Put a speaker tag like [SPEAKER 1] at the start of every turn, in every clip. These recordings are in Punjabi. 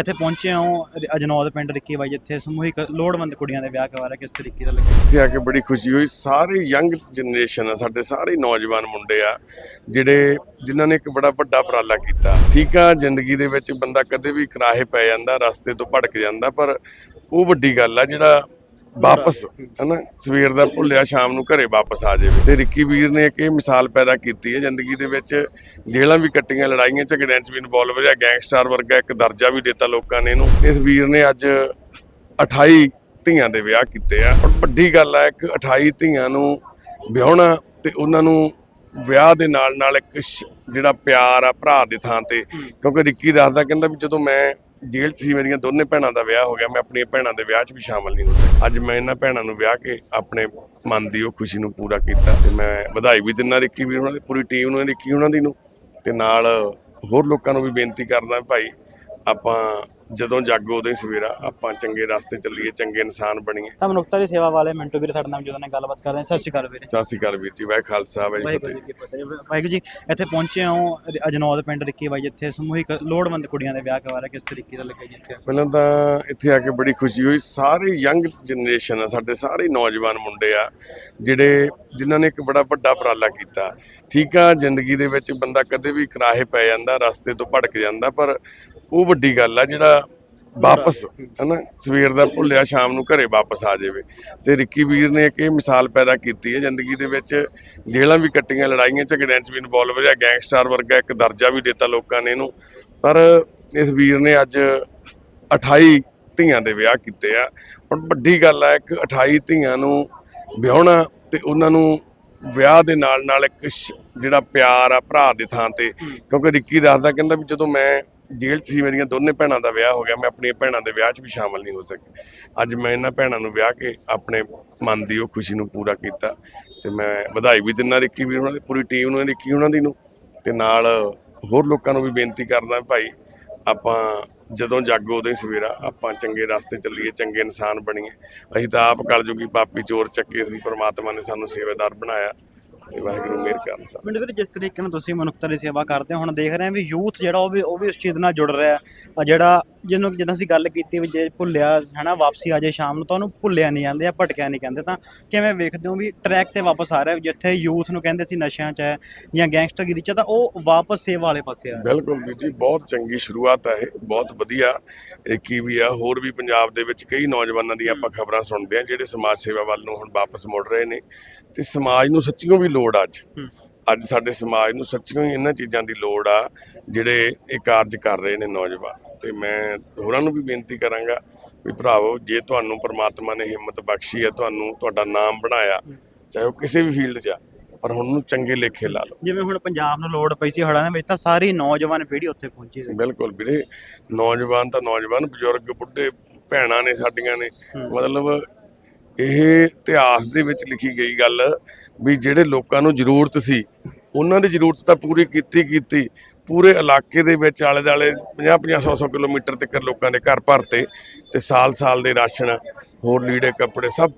[SPEAKER 1] ਇੱਥੇ ਪਹੁੰਚੇ ਹਾਂ ਅਜਨੌਦ ਪਿੰਡ ਰਿੱਕੀ ਬਾਈ, ਜਿੱਥੇ ਸਮੂਹਿਕ ਲੋੜਵੰਦ ਕੁੜੀਆਂ ਦੇ ਵਿਆਹ ਕਰਵਾ ਰਿਹਾ ਕਿਸ ਤਰੀਕੇ ਦਾ ਲੱਗਿਆ
[SPEAKER 2] ਇੱਥੇ ਆ ਕੇ ਬੜੀ ਖੁਸ਼ੀ ਹੋਈ। ਸਾਰੇ ਯੰਗ ਜਨਰੇਸ਼ਨ ਆ, ਸਾਡੇ ਸਾਰੇ ਨੌਜਵਾਨ ਮੁੰਡੇ ਆ, ਜਿਹੜੇ, ਜਿਨ੍ਹਾਂ ਨੇ ਇੱਕ ਬੜਾ ਵੱਡਾ ਉਪਰਾਲਾ ਕੀਤਾ। ਠੀਕ ਆ, ਜ਼ਿੰਦਗੀ ਦੇ ਵਿੱਚ ਬੰਦਾ ਕਦੇ ਵੀ ਕਰਾਹੇ ਪੈ ਜਾਂਦਾ, ਰਸਤੇ ਤੋਂ ਭਟਕ ਜਾਂਦਾ, ਪਰ ਉਹ ਵੱਡੀ ਗੱਲ ਆ, ਜਿਹੜਾ ਵਾਪਸ, ਹਨਾ, ਸਵੇਰ ਦਾ ਭੁੱਲਿਆ, ਸ਼ਾਮ ਨੂੰ ਘਰੇ ਵਾਪਸ ਆ ਜਾਵੇ। ਤੇ ਰਿੱਕੀ ਵੀਰ ਨੇ ਇੱਕ ਇਹ ਮਿਸਾਲ ਪੈਦਾ ਕੀਤੀ ਹੈ ਜ਼ਿੰਦਗੀ ਦੇ ਵਿੱਚ ਜੇਲਾਂ ਵੀ ਕੱਟੀਆਂ, ਲੜਾਈਆਂ, ਝਗੜਿਆਂ 'ਚ ਵੀ ਇਨਵੋਲਵ ਰਿਹਾ ਗੈਂਗਸਟਰ ਵਰਗਾ ਇੱਕ ਦਰਜਾ ਵੀ ਦਿੱਤਾ ਲੋਕਾਂ ਨੇ ਇਹਨੂੰ। ਇਸ ਵੀਰ ਨੇ ਅੱਜ 28 ਧੀਆਂ ਦੇ ਵਿਆਹ ਕੀਤੇ ਆ। ਪਰ ਵੱਡੀ ਗੱਲ ਆ, ਇੱਕ 28 ਧੀਆਂ ਨੂੰ ਵਿਆਹਣਾ ਤੇ ਉਹਨਾਂ ਨੂੰ ਵਿਆਹ ਦੇ ਨਾਲ ਨਾਲ ਇੱਕ ਜਿਹੜਾ ਪਿਆਰ ਆ, ਭਰਾ ਦੇ ਥਾਂ ਤੇ। ਕਿਉਂਕਿ ਰਿੱਕੀ ਦੱਸਦਾ, ਕਹਿੰਦਾ ਵੀ ਜਦੋਂ ਮੈਂ ਜੇਲ੍ਹ 'ਚ ਸੀ, ਮੇਰੀਆਂ ਦੋਨੇ ਭੈਣਾਂ ਦਾ ਵਿਆਹ ਹੋ ਗਿਆ, ਮੈਂ ਆਪਣੀਆਂ ਭੈਣਾਂ ਦੇ ਵਿਆਹ 'ਚ ਵੀ ਸ਼ਾਮਲ ਨਹੀਂ ਹੋ ਸਕਿਆ ਅੱਜ ਮੈਂ ਇਹਨਾਂ ਭੈਣਾਂ ਨੂੰ ਵਿਆਹ ਕੇ ਆਪਣੇ ਮਨ ਦੀ ਉਹ ਖੁਸ਼ੀ ਨੂੰ ਪੂਰਾ ਕੀਤਾ ਤੇ ਮੈਂ ਵਧਾਈ ਵੀ ਦਿੰਦਾ, ਰਿੱਕੀ ਵੀ ਉਹਨਾਂ ਦੀ, ਪੂਰੀ ਟੀਮ ਨੂੰ, ਰਿੱਕੀ ਉਹਨਾਂ ਦੀ ਨੂੰ। ਤੇ ਨਾਲ ਹੋਰ ਲੋਕਾਂ ਨੂੰ ਵੀ ਬੇਨਤੀ ਕਰਦਾ ਭਾਈ, ਆਪਾਂ ਜਦੋਂ ਜਾਗੋ ਉਦੋਂ ਹੀ ਸਵੇਰਾ ਆਪਾਂ ਚੰਗੇ ਰਸਤੇ ਚੱਲੀਏ ਚੰਗੇ ਇਨਸਾਨ ਬਣੀਏ।
[SPEAKER 1] ਤਾਂ ਮਨੁੱਖਤਾ ਦੀ ਸੇਵਾ ਵਾਲੇ ਮਿੰਟੂ ਵੀਰ ਸਾਡੇ ਨਾਲ ਜਦੋਂ ਨਾਲ ਗੱਲਬਾਤ ਕਰ ਰਹੇ। ਸਤਿ ਸ਼੍ਰੀ ਅਕਾਲ ਵੀਰੇ।
[SPEAKER 2] ਸਤਿ ਸ਼੍ਰੀ ਅਕਾਲ ਵੀਰ ਜੀ ਵਾਹਿ ਖਾਲਸਾ ਵਾਹਿ
[SPEAKER 1] ਵਾਹਿਗੁਰੂ
[SPEAKER 2] ਫਤਿਹ।
[SPEAKER 1] ਵਾਹਿਗੁਰੂ ਜੀ ਇੱਥੇ ਪਹੁੰਚੇ ਹਾਂ ਅਜਨੌਦ ਪਿੰਡ ਰਿੱਕੀ ਬਾਈ ਜਿੱਥੇ ਸਮੂਹਿਕ ਲੋੜਵੰਦ ਕੁੜੀਆਂ ਦੇ ਵਿਆਹ ਕਰਵਾ ਰਿਹਾ ਕਿਸ ਤਰੀਕੇ ਦਾ ਲੱਗਿਆ ਜੀ ਇੱਥੇ?
[SPEAKER 2] ਪਹਿਲਾਂ ਤਾਂ ਇੱਥੇ ਆ ਕੇ ਬੜੀ ਖੁਸ਼ੀ ਹੋਈ। ਸਾਰੇ ਯੰਗ ਜਨਰੇਸ਼ਨ ਆ ਸਾਡੇ ਸਾਰੇ ਨੌਜਵਾਨ ਮੁੰਡੇ ਆ ਜਿਹੜੇ ਜਿਨ੍ਹਾਂ ਨੇ ਇੱਕ ਬੜਾ ਵੱਡਾ ਉਪਰਾਲਾ ਕੀਤਾ। ਠੀਕ ਆ ਜ਼ਿੰਦਗੀ ਦੇ ਵਿੱਚ ਬੰਦਾ ਕਦੇ ਵੀ ਕਿਰਾਏ ਪੈ ਜਾਂਦਾ ਰਸਤੇ ਤੋਂ ਭਟਕ ਜਾਂਦਾ ਪਰ ਉਹ ਵੱਡੀ ਗੱਲ ਆ, ਜਿਹੜਾ ਵਾਪਸ, ਹਨਾ, ਸਵੇਰ ਦਾ ਭੁੱਲਿਆ, ਸ਼ਾਮ ਨੂੰ ਘਰੇ ਵਾਪਸ ਆ ਜਾਵੇ। ਤੇ ਰਿੱਕੀ ਵੀਰ ਨੇ ਇੱਕ ਇਹ ਮਿਸਾਲ ਪੈਦਾ ਕੀਤੀ ਹੈ ਜ਼ਿੰਦਗੀ ਦੇ ਵਿੱਚ ਜੇਲਾਂ ਵੀ ਕੱਟੀਆਂ, ਲੜਾਈਆਂ, ਝਗੜਿਆਂ 'ਚ ਵੀ ਇਨਵੋਲਵ ਰਿਹਾ, ਗੈਂਗਸਟਰ ਵਰਗਾ ਇੱਕ ਦਰਜਾ ਵੀ ਦਿੱਤਾ ਲੋਕਾਂ ਨੇ ਇਹਨੂੰ। ਪਰ ਇਸ ਵੀਰ ਨੇ ਅੱਜ 28 ਧੀਆਂ ਦੇ ਵਿਆਹ ਕੀਤੇ ਆ। ਪਰ ਵੱਡੀ ਗੱਲ ਹੈ ਇੱਕ 28 ਧੀਆਂ ਨੂੰ ਵਿਆਹਣਾ ਤੇ ਉਹਨਾਂ ਨੂੰ ਵਿਆਹ ਦੇ ਨਾਲ ਨਾਲ ਇੱਕ ਸ਼- ਜਿਹੜਾ ਪਿਆਰ ਆ, ਭਰਾ ਦੇ ਥਾਂ ਤੇ। ਕਿਉਂਕਿ ਰਿੱਕੀ ਦੱਸਦਾ, ਕਹਿੰਦਾ ਵੀ ਜਦੋਂ ਮੈਂ ਜੇਲ੍ਹ 'ਚ ਸੀ, ਮੇਰੀਆਂ ਦੋਨੇ ਭੈਣਾਂ ਦਾ ਵਿਆਹ ਹੋ ਗਿਆ, ਮੈਂ ਆਪਣੀਆਂ ਭੈਣਾਂ ਦੇ ਵਿਆਹ 'ਚ ਵੀ ਸ਼ਾਮਲ ਨਹੀਂ ਹੋ ਸਕਿਆ। ਅੱਜ ਮੈਂ ਇਹਨਾਂ ਭੈਣਾਂ ਨੂੰ ਵਿਆਹ ਕੇ ਆਪਣੇ ਮਨ ਦੀ ਉਹ ਖੁਸ਼ੀ ਨੂੰ ਪੂਰਾ ਕੀਤਾ ਤੇ ਮੈਂ ਵਧਾਈ ਵੀ ਦਿੰਦਾ ਰਿੱਕੀ ਵੀ ਉਹਨਾਂ ਦੀ, ਪੂਰੀ ਟੀਮ ਨੂੰ, ਰਿੱਕੀ ਉਹਨਾਂ ਦੀ ਨੂੰ। ਤੇ ਨਾਲ ਹੋਰ ਲੋਕਾਂ ਨੂੰ ਵੀ ਬੇਨਤੀ ਕਰਦਾ ਭਾਈ, ਆਪਾਂ ਜਦੋਂ ਜਾਗੋ ਉਦੋਂ ਹੀ ਸਵੇਰਾ, ਆਪਾਂ ਚੰਗੇ ਰਸਤੇ ਚੱਲੀਏ, ਚੰਗੇ ਇਨਸਾਨ ਬਣੀਏ। ਅਸੀਂ ਤਾਂ ਆਪ ਕਲਯੁਗੀ ਪਾਪੀ ਚੋਰ ਚੱਕੇ ਸੀ, ਪ੍ਰਮਾਤਮਾ ਨੇ ਸਾਨੂੰ ਸੇਵਾਦਾਰ ਬਣਾਇਆ। ਤੇ ਵਾਹਿਗੁਰੂ, ਮਿਹਰ ਕਰਨ ਸਾ
[SPEAKER 1] ਮਿੰਟੂ ਵੀਰ, ਜਿਸ ਤਰੀਕੇ ਨਾਲ ਤੁਸੀਂ ਮਨੁੱਖਤਾ ਦੀ ਸੇਵਾ ਕਰਦੇ ਹੋ, ਹੁਣ ਦੇਖ ਰਹੇ ਹਾਂ ਵੀ ਯੂਥ ਜਿਹੜਾ ਉਹ ਵੀ ਉਹ ਵੀ ਉਸ ਚੀਜ਼ ਨਾਲ ਜੁੜ ਰਿਹਾ ਆ ਜਿਹੜਾ ਜਿਹਨੂੰ ਜਦੋਂ ਅਸੀਂ ਗੱਲ ਕੀਤੀ ਵੀ ਜੇ ਭੁੱਲਿਆ ਹਨਾ ਵਾਪਸੀ ਆ ਜਾਏ ਸ਼ਾਮ ਨੂੰ ਤਾਂ ਉਹਨੂੰ ਭੁੱਲਿਆ ਨਹੀਂ ਜਾਂਦੇ ਆ ਭਟਕਿਆ ਨਹੀਂ ਕਹਿੰਦੇ ਤਾਂ ਕਿਵੇਂ ਵੇਖਦੇ ਹੋ ਵੀ ਟਰੈਕ ਤੇ ਵਾਪਸ ਆ ਰਿਹਾ ਜਿੱਥੇ ਯੂਥ ਨੂੰ ਕਹਿੰਦੇ ਸੀ ਨਸ਼ਿਆਂ 'ਚ ਹੈ ਜਾਂ ਗੈਂਗਸਟਰਗਿਰੀ 'ਚ ਤਾਂ ਉਹ ਵਾਪਸ ਸੇਵਾ ਵਾਲੇ ਪਾਸੇ ਆ
[SPEAKER 2] ਬਿਲਕੁਲ ਜੀ ਬਹੁਤ ਚੰਗੀ ਸ਼ੁਰੂਆਤ ਹੈ ਇਹ ਬਹੁਤ ਵਧੀਆ ਇਹ ਕੀ ਵੀ ਆ ਹੋਰ ਵੀ ਪੰਜਾਬ ਦੇ ਵਿੱਚ ਕਈ ਨੌਜਵਾਨਾਂ ਦੀ ਆਪਾਂ ਖਬਰਾਂ ਸੁਣਦੇ ਆ ਜਿਹੜੇ ਸਮਾਜ ਸੇਵਾ ਵੱਲ ਨੂੰ ਹੁਣ ਵਾਪਸ ਮੁੜ ਰਹੇ ਨੇ ਤੇ ਸਮਾਜ ਨੂੰ ਸੱਚੀਓ ਵੀ ਲੋੜ ਆ ਅੱਜ। ਅੱਜ ਸਾਡੇ ਸਮਾਜ ਨੂੰ ਸੱਚੀਓ ਹੀ ਇਹਨਾਂ ਚੀਜ਼ਾਂ ਦੀ ਲੋੜ ਆ ਜਿਹੜੇ ਇਹ ਕਾਰਜ ਕਰ ਰਹੇ ਨੇ ਨੌਜਵਾਨ। ਤੇ ਮੈਂ ਹੋਰਾਂ ਨੂੰ ਵੀ ਬੇਨਤੀ ਕਰਾਂਗਾ ਵੀ ਭਰਾਵੋ ਜੇ ਤੁਹਾਨੂੰ ਪ੍ਰਮਾਤਮਾ ਨੇ ਹਿੰਮਤ ਬਖਸ਼ੀ ਹੈ ਤੁਹਾਨੂੰ ਤੁਹਾਡਾ ਨਾਮ ਬਣਾਇਆ ਚਾਹੇ ਉਹ ਕਿਸੇ ਵੀ ਫੀਲਡ 'ਚ ਆ ਪਰ ਹੁਣ ਨੂੰ ਚੰਗੇ ਲੇਖੇ ਲਾ ਲਓ।
[SPEAKER 1] ਜਿਵੇਂ ਹੁਣ ਪੰਜਾਬ ਨੂੰ ਲੋੜ ਪਈ ਸੀ ਹੜ੍ਹਾਂ ਦੇ ਵਿੱਚ ਤਾਂ ਸਾਰੀ ਨੌਜਵਾਨ ਪੀੜ੍ਹੀ ਉੱਥੇ ਪਹੁੰਚੀ ਸੀ।
[SPEAKER 2] ਬਿਲਕੁਲ ਵੀਰੇ ਨੌਜਵਾਨ ਤਾਂ ਨੌਜਵਾਨ ਬਜ਼ੁਰਗ ਬੁੱਢੇ ਭੈਣਾਂ ਨੇ ਸਾਡੀਆਂ ਨੇ। ਮਤਲਬ ਇਹ ਇਤਿਹਾਸ ਦੇ ਵਿੱਚ ਲਿਖੀ ਗਈ ਗੱਲ ਵੀ ਜਿਹੜੇ ਲੋਕਾਂ ਨੂੰ ਜ਼ਰੂਰਤ ਸੀ ਉਹਨਾਂ ਦੀ ਜ਼ਰੂਰਤ ਤਾਂ ਪੂਰੀ ਕੀਤੀ ਕੀਤੀ ਪੂਰੇ ਇਲਾਕੇ ਦੇ ਵਿੱਚ ਆਲੇ ਦਾਲੇ 50 50 100 100 ਕਿਲੋਮੀਟਰ ਤੱਕ ਲੋਕਾਂ ਦੇ ਘਰ ਭਰਤੇ ਤੇ ਸਾਲ ਸਾਲ ਦੇ ਰਾਸ਼ਨ ਹੋਰ ਲੀੜੇ ਕੱਪੜੇ ਸਭ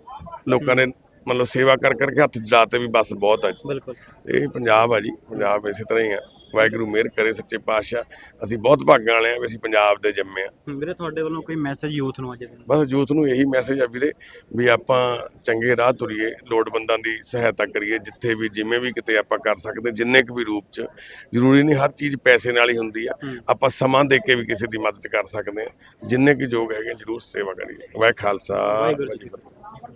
[SPEAKER 2] ਲੋਕਾਂ ਨੇ ਮਤਲਬ ਸੇਵਾ ਕਰ ਕਰਕੇ ਹੱਥ ਜਲਾਤੇ ਵੀ ਬਸ ਬਹੁਤ ਆ ਜੀ।
[SPEAKER 1] ਬਿਲਕੁਲ।
[SPEAKER 2] ਇਹ ਪੰਜਾਬ ਆ ਜੀ ਪੰਜਾਬ ਇਸੇ ਤਰ੍ਹਾਂ ਹੀ ਆ। ਵਾਹਿਗੁਰੂ ਮਿਹਰ ਕਰੇ ਸੱਚੇ ਪਾਤਸ਼ਾਹ। ਅਸੀਂ ਬਹੁਤ ਭਾਗਾਂ ਵਾਲੇ ਆ ਵੀ ਅਸੀਂ ਪੰਜਾਬ ਦੇ ਜੰਮੇ ਆ
[SPEAKER 1] ਵੀਰੇ ਤੁਹਾਡੇ ਵੱਲੋਂ ਕੋਈ ਮੈਸੇਜ ਯੂਥ ਨੂੰ ਅੱਜ ਦੇ
[SPEAKER 2] ਬਸ ਯੂਥ ਨੂੰ ਇਹੀ ਮੈਸੇਜ ਆ ਵੀਰੇ ਵੀ ਆਪਾਂ ਚੰਗੇ ਰਾਹ ਤੁਰੀਏ ਲੋੜਵੰਦਾਂ ਦੀ ਸਹਾਇਤਾ ਕਰੀਏ ਜਿੱਥੇ ਵੀ ਜਿਵੇਂ ਵੀ ਕਿਤੇ ਆਪਾਂ ਕਰ ਸਕਦੇ ਜਿੰਨੇ ਕੁ ਵੀ ਰੂਪ ਚ। ਜ਼ਰੂਰੀ ਨਹੀਂ ਹਰ ਚੀਜ਼ ਪੈਸੇ ਨਾਲ ਹੀ ਹੁੰਦੀ ਆ। ਆਪਾਂ ਸਮਾਂ ਦੇ ਕੇ ਵੀ ਕਿਸੇ ਦੀ ਮਦਦ ਕਰ ਸਕਦੇ ਆ ਜਿੰਨੇ ਕੁ ਯੋਗ ਹੈਗੇ ਜ਼ਰੂਰ ਸੇਵਾ ਕਰੀਏ। ਵਾਹਿ ਖਾਲਸਾ। ਵਾਹਿਗੁਰੂ ਜੀ ਕੀ ਫਤਿਹ।